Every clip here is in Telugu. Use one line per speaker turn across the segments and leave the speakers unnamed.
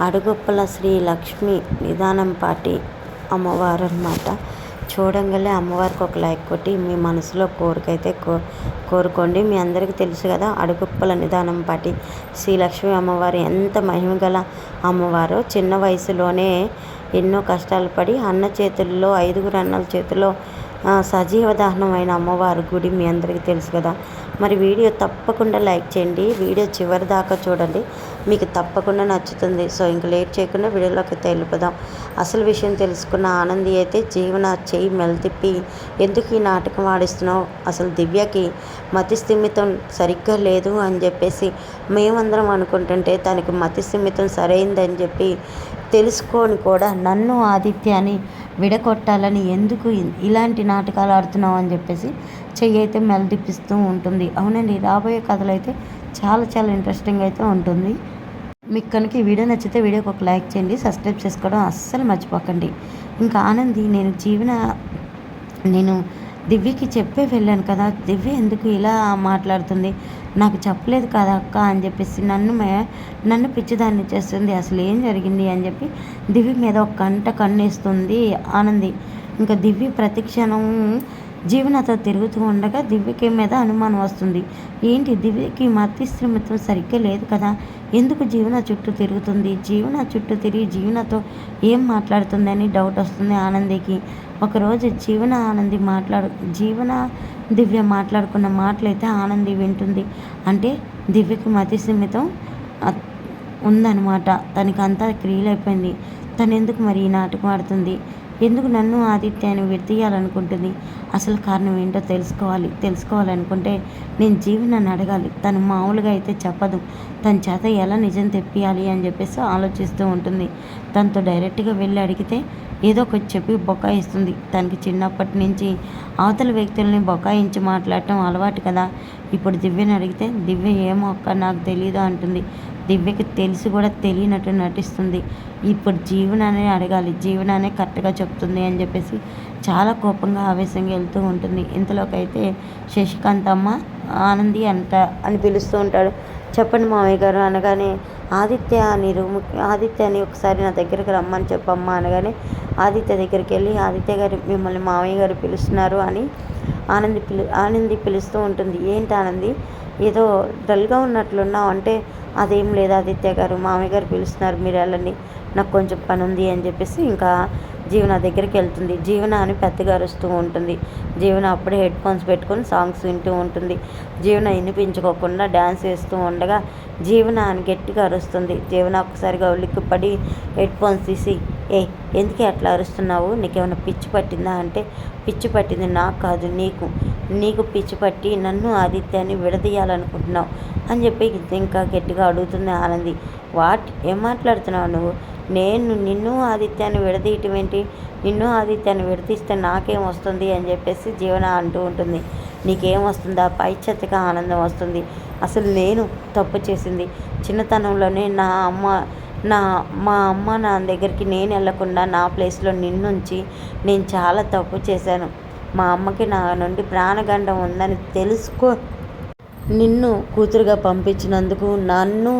అడుగుప్పల శ్రీ లక్ష్మి నిదానం పాటి అమ్మవారు అనమాట చూడంగానే అమ్మవారికి ఒక లైక్ కొట్టి మీ మనసులో కోరికైతే కో కోరుకోండి. మీ అందరికీ తెలుసు కదా అడుగుప్పల నిదానం పాటి శ్రీలక్ష్మి అమ్మవారు ఎంత మహిమ గల అమ్మవారో. చిన్న వయసులోనే ఎన్నో కష్టాలు పడి అన్న చేతుల్లో ఐదుగురు అన్నల చేతిలో సజీవ దహనమైన అమ్మవారి గుడి మీ అందరికీ తెలుసు కదా. మరి వీడియో తప్పకుండా లైక్ చేయండి. వీడియో చివరి దాకా చూడండి. మీకు తప్పకుండా నచ్చుతుంది. సో ఇంక లేట్ చేయకుండా వీడియోలోకి తెలుపుదాం అసలు విషయం తెలుసుకున్న ఆనంది అయితే జీవన చేయి మెలతిప్పి ఎందుకు ఈ నాటకం ఆడిస్తున్నావు? అసలు దివ్యకి మతి స్థిమితం సరిగ్గా లేదు అని చెప్పేసి మేమందరం అనుకుంటుంటే తనకి మతి స్థిమితం సరైందని చెప్పి తెలుసుకొని కూడా నన్ను ఆదిత్యాన్ని విడగొట్టాలని ఎందుకు ఇలాంటి నాటకాలు ఆడుతున్నావు అని చెప్పేసి చెయ్యి అయితే మెలదిప్పిస్తూ ఉంటుంది. అవునండి రాబోయే కథలు అయితే చాలా చాలా ఇంట్రెస్టింగ్ అయితే ఉంటుంది. మీకు కనుక ఈ వీడియో నచ్చితే వీడియోకి ఒక లైక్ చేయండి సబ్స్క్రైబ్ చేసుకోవడం అస్సలు మర్చిపోకండి. ఇంకా ఆనంది నేను జీవన నేను దివ్యకి చెప్పే వెళ్ళాను కదా దివ్య ఎందుకు ఇలా మాట్లాడుతుంది? నాకు చెప్పలేదు కదా అక్క అని చెప్పేసి నన్ను మే నన్ను పిచ్చిదాన్ని చేస్తుంది అసలు ఏం జరిగింది అని చెప్పి దివ్య మీద ఒక కంట కన్నేస్తుంది ఆనంది. ఇంకా దివ్య ప్రతిక్షణం జీవనతో తిరుగుతూ ఉండగా దివ్యకి మీద అనుమానం వస్తుంది. ఏంటి? దివ్యకి మతిస్థిమితం సరిగ్గా లేదు కదా? ఎందుకు జీవన చుట్టూ తిరుగుతుంది? జీవన చుట్టూ తిరిగి జీవనతో ఏం మాట్లాడుతుందని డౌట్ వస్తుంది ఆనందికి. ఒకరోజు జీవన ఆనంది మాట్లాడు జీవన దివ్య మాట్లాడుకున్న మాటలైతే ఆనంది వింటుంది. అంటే దివ్యకి మతి ఉందన్నమాట. తనకి అంతా క్రియలైపోయింది. తను ఎందుకు మరి ఈ నాటకం ఆడుతుంది? ఎందుకు నన్ను ఆదిత్యాన్ని విడదీయాలనుకుంటుంది? అసలు కారణం ఏంటో తెలుసుకోవాలి తెలుసుకోవాలనుకుంటే నేను జీవనాన్ని అడగాలి. తను మామూలుగా అయితే చెప్పదు. తన చేత ఎలా నిజం తెప్పియాలి అని చెప్పేసి ఆలోచిస్తూ ఉంటుంది. తనతో డైరెక్ట్గా వెళ్ళి అడిగితే ఏదో ఒకటి చెప్పి బొకాయిస్తుంది. తనకి చిన్నప్పటి నుంచి అవతల వ్యక్తుల్ని బొకాయించి మాట్లాడటం అలవాటు కదా. ఇప్పుడు దివ్యని అడిగితే దివ్య ఏమో అక్క నాకు తెలియదు అంటుంది. దివ్యకి తెలిసి కూడా తెలియనట్టు నటిస్తుంది. ఇప్పుడు జీవనాన్ని అడగాలి. జీవనాన్ని కరెక్ట్గా చెప్తుంది అని చెప్పేసి చాలా కోపంగా ఆవేశంగా వెళ్తూ ఉంటుంది. ఇంతలోకైతే శశికాంత్ అమ్మ ఆనంది అంట అని పిలుస్తూ ఉంటాడు. చెప్పండి మామయ్య గారు అనగానే ఆదిత్య అని రూమ్ ఆదిత్య అని ఒకసారి నా దగ్గరికి రమ్మని చెప్పమ్మా అనగానే ఆదిత్య దగ్గరికి వెళ్ళి ఆదిత్య గారు మిమ్మల్ని మామయ్య గారు పిలుస్తున్నారు అని ఆనంది పిలు ఆనంది పిలుస్తూ ఉంటుంది. ఏంటి ఆనంది? ఏదో డల్గా ఉన్నట్లున్నావు అంటే అదేం లేదు ఆదిత్య గారు మామయ్య గారు పిలుస్తున్నారు మీరు వెళ్ళండి నాకు కొంచెం పని ఉంది అని చెప్పేసి ఇంకా జీవన దగ్గరికి వెళ్తుంది. జీవన అని పెద్దగా అరుస్తూ ఉంటుంది. జీవన అప్పుడే హెడ్ ఫోన్స్ పెట్టుకొని సాంగ్స్ వింటూ ఉంటుంది. జీవన వినిపించుకోకుండా డ్యాన్స్ వేస్తూ ఉండగా జీవన అని గట్టిగా అరుస్తుంది. జీవన ఒక్కసారిగా ఉలిక్కిపడి హెడ్ ఫోన్స్ తీసి ఏ ఎందుకు అట్లా అరుస్తున్నావు? నీకేమైనా పిచ్చి పట్టిందా? అంటే పిచ్చి పట్టింది నాకు కాదు నీకు. నీకు పిచ్చి పట్టి నన్ను ఆదిత్యాన్ని విడదీయాలనుకుంటున్నావు అని చెప్పి ఇంకా గట్టిగా అడుగుతుంది ఆనంది. వాట్? ఏం మాట్లాడుతున్నావు నువ్వు? నేను నిన్ను ఆదిత్యాన్ని విడదీయటం ఏంటి? నిన్ను ఆదిత్యాన్ని విడదీస్తే నాకేం వస్తుంది అని చెప్పేసి జీవన అంటూ ఉంటుంది. నీకేం వస్తుందా? పైచెత్తగా ఆనందం వస్తుంది. అసలు నేను తప్పు చేసింది. చిన్నతనంలోనే నా అమ్మ నా మా అమ్మ నా దగ్గరికి నేను వెళ్ళకుండా నా ప్లేస్లో నిన్నుంచి నేను చాలా తప్పు చేశాను. మా అమ్మకి నా నుండి ప్రాణగండం ఉందని తెలుసుకో నిన్ను కూతురుగా పంపించినందుకు నన్ను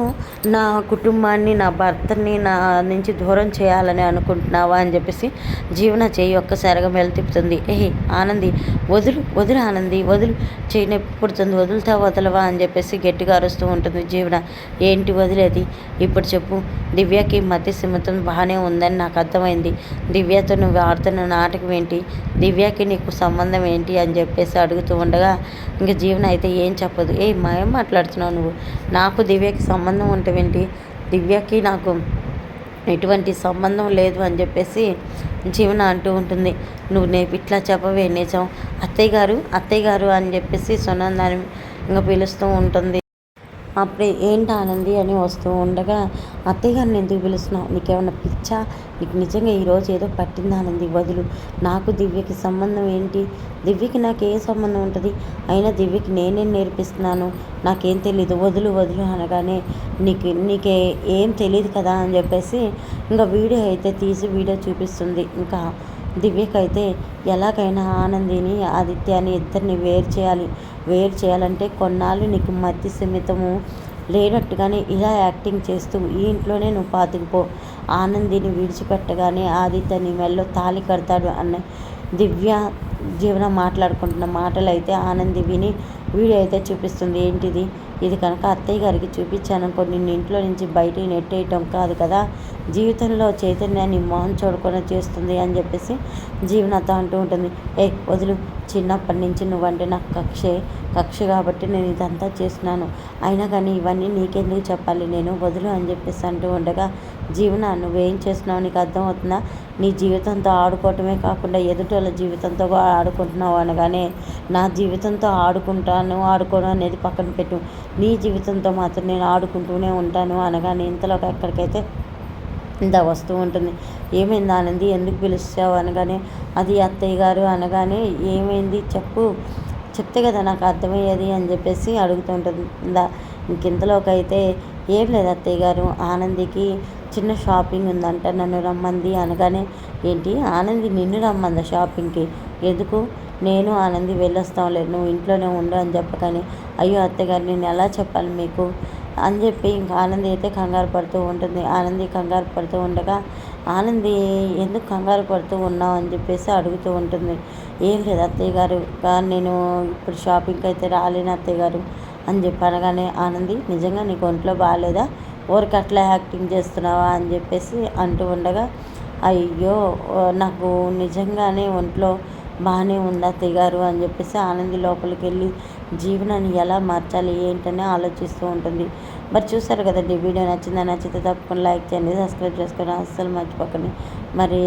నా కుటుంబాన్ని నా భర్తని నా నుంచి దూరం చేయాలని అనుకుంటున్నావా అని చెప్పేసి జీవన చేయి ఒక్కసారిగా మెలతిప్పుతుంది ఏ ఆనంది వదులు వదులు ఆనంది వదులు చేయి నొప్పి పుడుతుంది. వదులుతా వదలవా అని చెప్పేసి గట్టిగా అరుస్తూ ఉంటుంది జీవన. ఏంటి వదిలేది ఇప్పుడు చెప్పు. దివ్యకి మధ్య సిమ్మతం బాగానే ఉందని నాకు అర్థమైంది. దివ్యతో నువ్వు ఆడుతున్న నాటకం ఏంటి? దివ్యకి నీకు సంబంధం ఏంటి? అని చెప్పేసి అడుగుతూ ఉండగా ఇంకా జీవన అయితే ఏం చెప్పదు. ఏ మాయం మాట్లాడుతున్నావు నువ్వు? నాకు దివ్యకి సంబంధం ఉంటేంటి దివ్యకి నాకు ఎటువంటి సంబంధం లేదు అని చెప్పేసి జీవన అంటూ ఉంటుంది. నువ్వు నే ఇట్లా చెప్పవే నిజం. అత్తయ్య గారు అత్తయ్య గారు అని చెప్పేసి సునందాన్ని ఇంకా పిలుస్తూ ఉంటుంది. అప్పుడే ఏంటి ఆనంది అని వస్తూ ఉండగా అత్తయ్య గారిని ఎందుకు పిలుస్తున్నావు? నీకేమన్నా పిచ్చా? నీకు నిజంగా ఈరోజు ఏదో పట్టింది ఆనంది వదులు. నాకు దివ్యకి సంబంధం ఏంటి? దివ్యకి నాకు ఏ సంబంధం ఉంటుంది? అయినా దివ్యకి నేనేం నేర్పిస్తున్నాను? నాకేం తెలియదు వదులు వదులు అనగానే నీకు నీకే ఏం తెలియదు కదా? అని చెప్పేసి ఇంకా వీడియో అయితే తీసి వీడియో చూపిస్తుంది. ఇంకా దివ్యకైతే ఎలాగైనా ఆనందిని ఆదిత్యాన్ని ఇద్దరిని వేరు చేయాలి. వేరు చేయాలంటే కొన్నాళ్ళు నీకు మధ్య సిమితము లేనట్టుగానే ఇలా యాక్టింగ్ చేస్తూ ఈ ఇంట్లోనే నువ్వు పాతుకుపో. ఆనందిని విడిచిపెట్టగానే ఆదిత్య నీ మెల్లో తాళి కడతాడు అన్న దివ్య జీవన మాట్లాడుకుంటున్న మాటలు అయితే ఆనంది విని వీడియో అయితే చూపిస్తుంది. ఏంటిది? ఇది కనుక అత్తయ్య గారికి చూపించాను కొన్ని ఇంట్లో నుంచి బయటికి నెట్టేయటం కాదు కదా. జీవితంలో చైతన్యాన్ని మొహం చూడకుండా చేస్తుంది అని చెప్పేసి జీవనత అంటూ ఉంటుంది. ఏ వదులు. చిన్నప్పటి నుంచి నువ్వంటే నాకు కక్షే. కక్ష కాబట్టి నేను ఇదంతా చేస్తున్నాను. అయినా కానీ ఇవన్నీ నీకెందుకు చెప్పాలి? నేను వదులు అని చెప్పేసి అంటూ ఉండగా జీవన? నువ్వేం చేస్తున్నావు? నీకు అర్థమవుతుందా? నీ జీవితంతో ఆడుకోవటమే కాకుండా ఎదుటోళ్ళ జీవితంతో కూడా ఆడుకుంటున్నావు అనగానే నా జీవితంతో ఆడుకుంటా ఆడుకుంటాను ఆడుకోవడం అనేది పక్కన పెట్టు. నీ జీవితంతో మాత్రం నేను ఆడుకుంటూనే ఉంటాను అనగానే ఇంతలోకి ఎక్కడికైతే ఇంత వస్తూ ఉంటుంది. ఏమైంది ఆనంది? ఎందుకు పిలుస్తావు అనగానే అది అత్తయ్య గారు అనగానే ఏమైంది చెప్పు. చెప్తే కదా నాకు అర్థమయ్యేది అని చెప్పేసి అడుగుతుంటుందా ఇంకింతలోకి అయితే ఏం లేదు అత్తయ్య గారు ఆనందికి చిన్న షాపింగ్ ఉందంట నన్ను రమ్మంది అనగానే ఏంటి ఆనంది నిన్ను రమ్మంద షాపింగ్కి? ఎందుకు? నేను ఆనంది వెళ్ళొస్తాంలే నువ్వు ఇంట్లోనే ఉండు అని చెప్పకని అయ్యో అత్తగారు నేను ఎలా చెప్పాలి మీకు? అని చెప్పి ఇంకా ఆనంది అయితే కంగారు పడుతూ ఉంటుంది. ఆనంది కంగారు పడుతూ ఉండగా ఆనంది ఎందుకు కంగారు పడుతూ ఉన్నావు అని చెప్పేసి అడుగుతూ ఉంటుంది. ఏం లేదు అత్తయ్య గారు నేను ఇప్పుడు షాపింగ్కి అయితే రాలేను అత్తయ్య గారు అని చెప్పి అనగానే ఆనంది నిజంగా నీకు ఒంట్లో బాగాలేదా? ఊరికి అట్లా యాక్టింగ్ చేస్తున్నావా? అని చెప్పేసి అంటూ ఉండగా అయ్యో నాకు నిజంగానే ఒంట్లో బాగానే ఉంది అత్తయ్య గారు అని చెప్పేసి ఆనంది లోపలికి వెళ్ళి జీవనాన్ని ఎలా మార్చాలి ఏంటని ఆలోచిస్తూ ఉంటుంది. మరి చూసారు కదండి వీడియో నచ్చిందా నచ్చితే తప్పకుండా లైక్ చేయండి సబ్స్క్రైబ్ చేసుకొని అస్సలు మర్చిపోకండి. మరి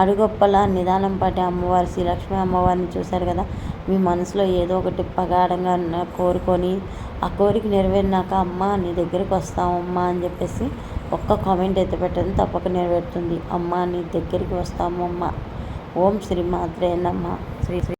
అడుగొప్పల నిదానం పాటి అమ్మవారి శ్రీలక్ష్మి అమ్మవారిని చూశారు కదా మీ మనసులో ఏదో ఒకటి పగాఢంగా కోరుకొని ఆ కోరిక నెరవేరినాక అమ్మ నీ దగ్గరికి వస్తామమ్మా అని చెప్పేసి ఒక్క కామెంట్ అయితే పెట్టండి తప్పక నెరవేరుతుంది. అమ్మ నీ దగ్గరికి వస్తాము అమ్మ ఓం శ్రీ మాత్రే నమ్మ శ్రీ శ్రీ